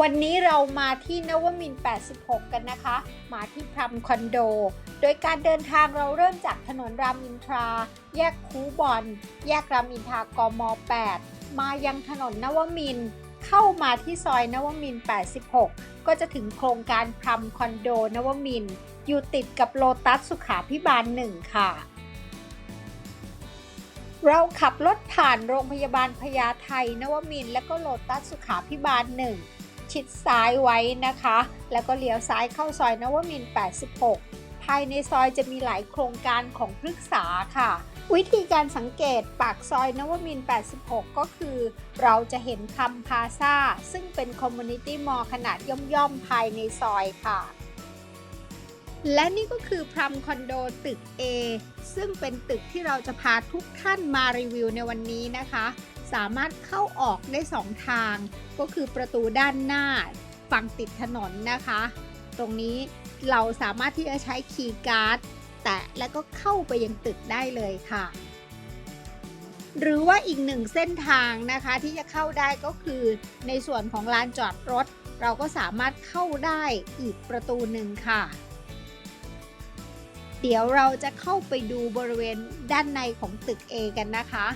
วันนี้เรามาที่นวมิน 86 กันนะคะ มาที่พรัมคอนโด โดยการเดินทางเราเริ่มจากถนนรามอินทรา แยกคูบอน แยกรามอินทรากม 8 มายังถนนนวมิน เข้ามาที่ซอยนวมิน 86 ก็จะถึงโครงการพรัมคอนโดนวมิน อยู่ติดกับโลตัสสุขาพิบาล1ค่ะ เราขับรถผ่านโรงพยาบาลพญาไทนวมิน และก็โลตัสสุขาพิบาล1 ชิดซ้ายไว้นะคะ แล้วก็เลี้ยวซ้ายเข้าซอยนวมินทร์86 ภายในซอยจะมีหลายโครงการของพฤกษาค่ะ วิธีการสังเกตปากซอยนวมินทร์86 ก็คือ เราจะเห็นคำพาซาซึ่งเป็นคอมมูนิตี้มอลขนาดย่อมๆ ภายในซอยค่ะและนี่ก็คือพรัมคอนโดตึก A ซึ่งเป็นตึกที่เราจะพาทุกท่านมารีวิวในวันนี้นะคะ สามารถเข้าออกได้ 2 ทาง ก็คือประตูด้านหน้าฝั่งติดถนนนะคะ ตรงนี้เราสามารถที่จะใช้คีย์การ์ดแตะแล้วก็เข้าไปยังตึกได้เลยค่ะ หรือว่าอีกหนึ่งเส้นทางนะคะที่จะเข้าได้ก็คือในส่วนของลานจอดรถ เราก็สามารถเข้าได้อีกประตูหนึ่งค่ะ เดี๋ยวเราจะเข้าไปดูบริเวณด้านในของตึก A กันนะคะ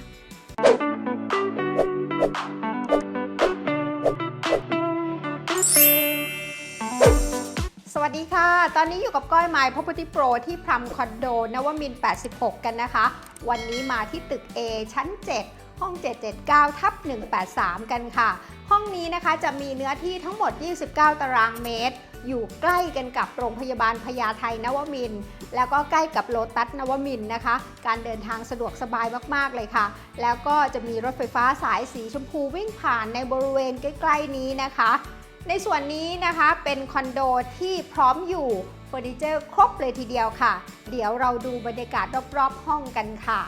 สวัสดีค่ะ ตอนนี้อยู่กับก้อยไม้ Property Pro ที่พรัมคอนโดนวมิน 86 กันนะคะ วันนี้มาที่ตึก A ชั้น 7 ห้อง 779 ทับ 183 กันค่ะ ห้องนี้นะคะจะมีเนื้อที่ทั้งหมด 29 ตารางเมตร อยู่ใกล้กันกับโรงพยาบาลพญาไทนวมินทร์ แล้วก็ใกล้กับโลตัสนวมินนะคะ การเดินทางสะดวกสบายมากๆเลยค่ะ แล้วก็จะมีรถไฟฟ้าสายสีชมพูวิ่งผ่านในบริเวณใกล้ๆนี้นะคะ ในส่วนนี้นะคะเป็นคอนโดที่พร้อมอยู่เฟอร์นิเจอร์ครบเลยทีเดียวค่ะ เดี๋ยวเราดูบรรยากาศรอบๆห้องกันค่ะ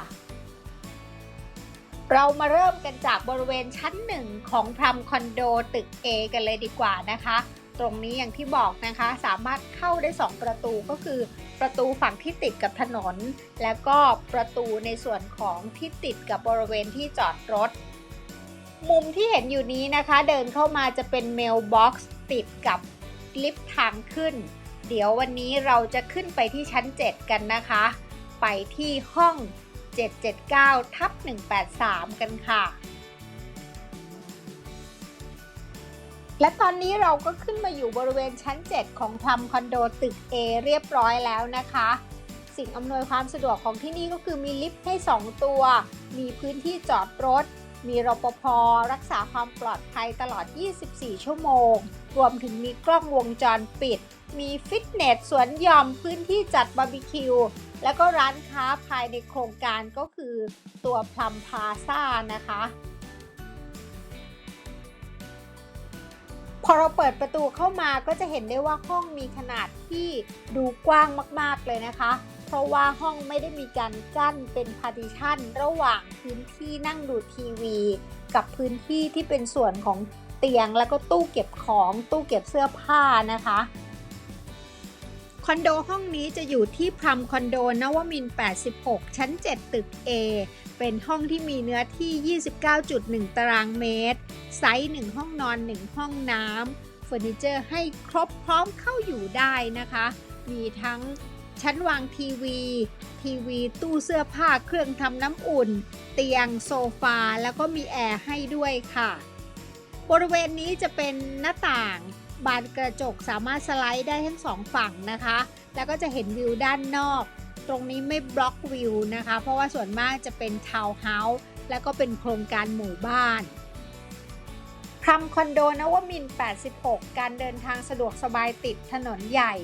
เรามาเริ่มกันจากบริเวณชั้นหนึ่งของพรัมคอนโดตึก A กันเลยดีกว่านะคะ ตรงนี้อย่างที่บอกนะคะ สามารถเข้าได้ 2 ประตูก็คือ ประตูฝั่งที่ติดกับถนน แล้วก็ประตูในส่วนของที่ติดกับบริเวณที่จอดรถ มุมที่เห็นอยู่นี้นะคะ เดินเข้ามาจะเป็นเมลบ็อกซ์ติดกับลิฟต์ทางขึ้น เดี๋ยววันนี้เราจะขึ้นไปที่ชั้น 7 กันนะคะ ไปที่ห้อง 779ทับ183 กันค่ะ และตอนนี้เราก็ขึ้นมาอยู่บริเวณชั้น 7 ของพลัมคอนโดตึก A เรียบร้อยแล้วนะคะ สิ่งอำนวยความสะดวกของที่นี่ก็คือมีลิฟต์ให้ 2 ตัว มีพื้นที่จอดรถ มีรปภรักษาความปลอดภัยตลอด 24 ชั่วโมง รวมถึงมีกล้องวงจรปิด มีฟิตเนสสวนหย่อมพื้นที่จัดบาร์บีคิว แล้วก็ร้านค้าภายในโครงการก็คือตัวพลัมพาซ่านะคะ พอเราเปิดประตูเข้ามาก็จะเห็นได้ว่าห้องมีขนาดที่ดูกว้างมากๆเลยนะคะ เพราะว่าห้องไม่ได้มีการกั้นเป็นพาร์ติชันระหว่างพื้นที่นั่งดูทีวี กับพื้นที่ที่เป็นส่วนของเตียงแล้วก็ตู้เก็บของตู้เก็บเสื้อผ้านะคะ คอนโดห้องนี้จะอยู่ที่พรมคอนโดนวมิน 86 ชั้น 7 ตึก A เป็นห้องที่มีเนื้อที่ 29.1 ตารางเมตร ไซส์ 1 ห้องนอน 1 ห้องน้ำเฟอร์นิเจอร์ให้ครบพร้อมเข้าอยู่ได้นะคะ มีทั้งชั้นวางทีวี ทีวีตู้เสื้อผ้าเครื่องทำน้ำอุ่น เตียงโซฟา แล้วก็มีแอร์ให้ด้วยค่ะ บริเวณนี้จะเป็นหน้าต่าง บานกระจกสามารถสไลด์ได้ทั้งสองฝั่งนะคะ แล้วก็จะเห็นวิวด้านนอก ตรงนี้ไม่บล็อกวิวนะคะ เพราะว่าส่วนมากจะเป็นทาวน์เฮาส์แล้วก็เป็นโครงการหมู่บ้านพรัมคอนโดนวมิน 86 การเดินทางสะดวกสบายติดถนนใหญ่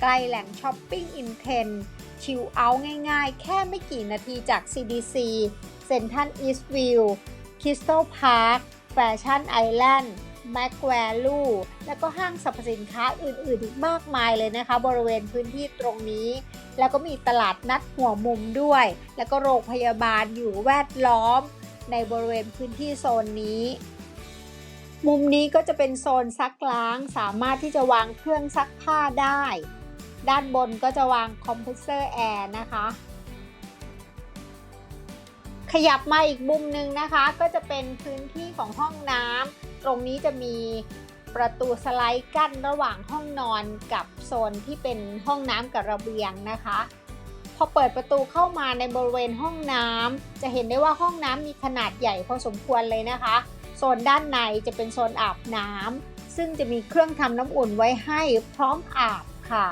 ใกล้แหล่งช้อปปิ้งอินเทนชิลเอาง่ายๆ แค่ไม่กี่นาทีจาก CDC เซนทันอีสต์วิวคริสตัลพาร์คแฟชั่นไอแลนด์ แมคแวลูแล้วก็ห้างสรรพสินค้าอื่นๆ อีกมากมายเลยนะคะ บริเวณพื้นที่ตรงนี้ แล้วก็มีตลาดนัดหัวมุมด้วย แล้วก็โรงพยาบาลอยู่แวดล้อม ในบริเวณพื้นที่โซนนี้ มุมนี้ก็จะเป็นโซนซักล้าง สามารถที่จะวางเครื่องซักผ้าได้ ด้านบนก็จะวางคอมเพรสเซอร์แอร์นะคะ ยับมาอีกมุมหนึ่งนะคะ ก็จะเป็นพื้นที่ของห้องน้ำตรงนี้จะมีประตูสไลด์กั้นระหว่างห้องนอนกับโซนที่เป็นห้องน้ำกับระเบียงนะคะ พอเปิดประตูเข้ามาในบริเวณห้องน้ำจะเห็นได้ว่าห้องน้ำมีขนาดใหญ่พอสมควรเลยนะคะโซนด้านในจะเป็นโซนอาบน้ำซึ่งจะมีเครื่องทำน้ำอุ่นไว้ให้พร้อมอาบค่ะ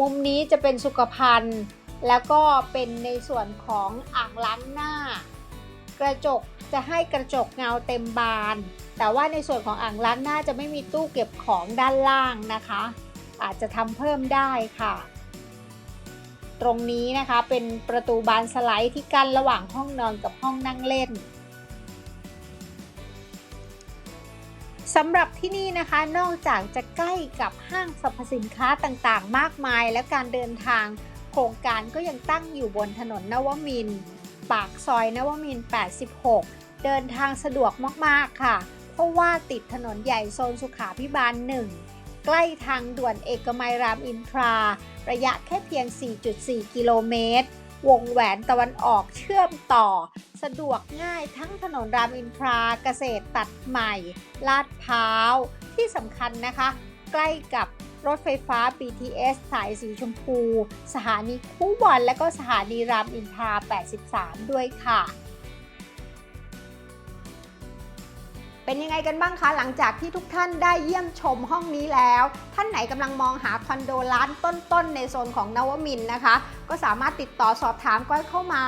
มุมนี้จะเป็นสุขภัณฑ์ แล้วก็เป็นในส่วนของอ่างล้างหน้า กระจกจะให้กระจกเงาเต็มบาน แต่ว่าในส่วนของอ่างล้างหน้าจะไม่มีตู้เก็บของด้านล่างนะคะ อาจจะทำเพิ่มได้ค่ะ ตรงนี้นะคะเป็นประตูบานสไลด์ที่กั้นระหว่างห้องนอนกับห้องนั่งเล่นสำหรับที่นี่นะคะ นอกจากจะใกล้กับห้างสรรพสินค้าต่างๆ มากมายและการเดินทาง โครงการก็ยังตั้งอยู่บนถนนนวมิน ปากซอยนวมิน 86 เดินทางสะดวกมากๆค่ะ เพราะว่าติดถนนใหญ่โซนสุขาพิบาล 1 ใกล้ทางด่วนเอกมัยรามอินทรา ระยะแค่เพียง 4.4 กิโลเมตร วงแหวนตะวันออกเชื่อมต่อ สะดวกง่ายทั้งถนนรามอินทราเกษตรตัดใหม่ ลาดพร้าว ที่สำคัญนะคะ ใกล้กับ รถไฟฟ้า BTS สายสีชมพู สถานีคู่บอลและก็สถานีรามอินทรา 83 ด้วยค่ะ เป็นยังไงกันบ้างคะ หลังจากที่ทุกท่านได้เยี่ยมชมห้องนี้แล้ว ท่านไหนกำลังมองหาคอนโดล้านต้นๆ ในโซนของนวมินนะคะ ก็สามารถติดต่อสอบถามก้อยเข้ามา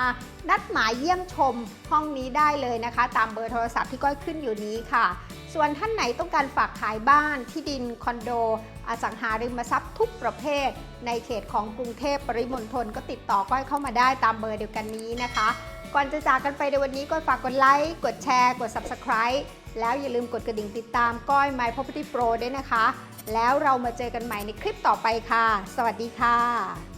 นัดหมายเยี่ยมชมห้องนี้ได้เลยนะคะ ตามเบอร์โทรศัพท์ที่ก้อยขึ้นอยู่นี้ค่ะ ส่วนท่านไหนต้องการฝากขายบ้านที่ดิน คอนโด อสังหาริมทรัพย์ทุกประเภท ในเขตของกรุงเทพปริมณฑลก็ติดต่อก้อยเข้ามาได้ตามเบอร์เดียวกันนี้นะคะ ก่อนจะจากกันไปในวันนี้ก้อยฝากกดไลค์ กดแชร์ กด Subscribe แล้วอย่าลืมกดกระดิ่งติดตามก้อย My Property Pro ด้วยนะคะ แล้วเรามาเจอกันใหม่ในคลิปต่อไปค่ะ สวัสดีค่ะ